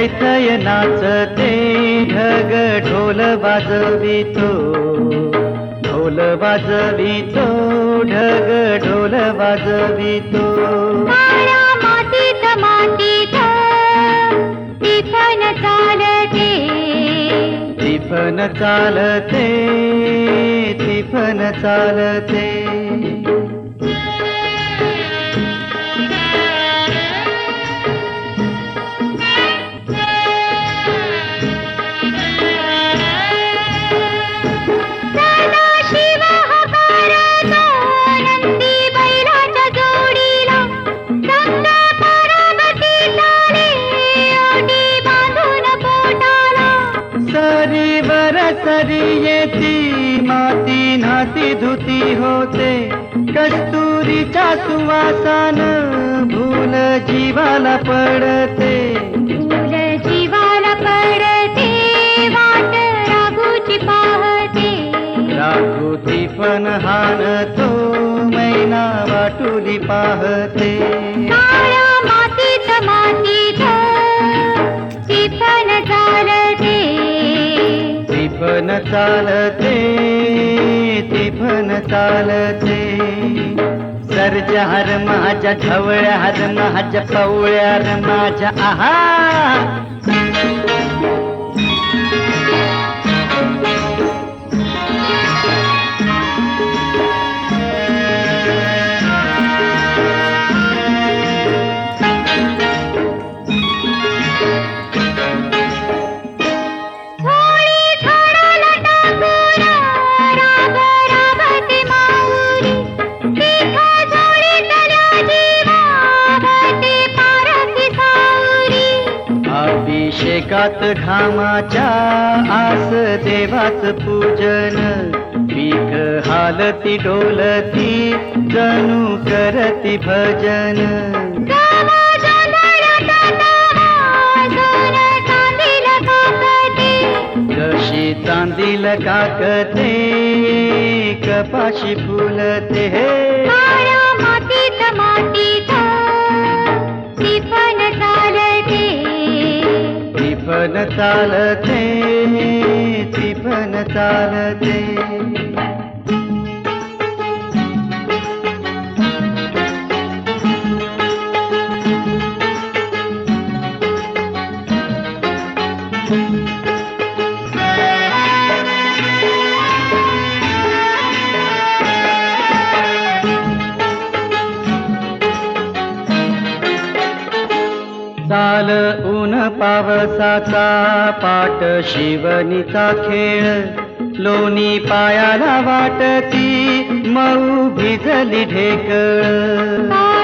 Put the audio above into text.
थै थय नाचते ढग ढोल वाजवितो. ढोल वाजवितो ढग ढोल वाजवितो. मातीत मातीत टिफन चालते. तिफन चालते तिफन चालते. सरी येती माती नाती धुती होते. कस्तुरीच्या सुवासान भूल जीवाला पडते. जीवाला पडते वाट पाहते. पण हानतो मैना वाटुली पाहते. पण चालते तिफन चालते. सरच्या हर माझ्या ढवळ्या हर माझ्या पवळ्या हर माझ्या आहा अभिषेकात घामाच्या आस देवाच पूजन. पीक हालती डोलती जणू करती भजन. जशी चांदील काकते कपाशी फुलते. काळ्या चालते ती पण चालते. चाल ऊन पावसाचा पाट शिवनीचा खेळ. लोणी पायाला वाटती मऊ भिजली ढेकळ.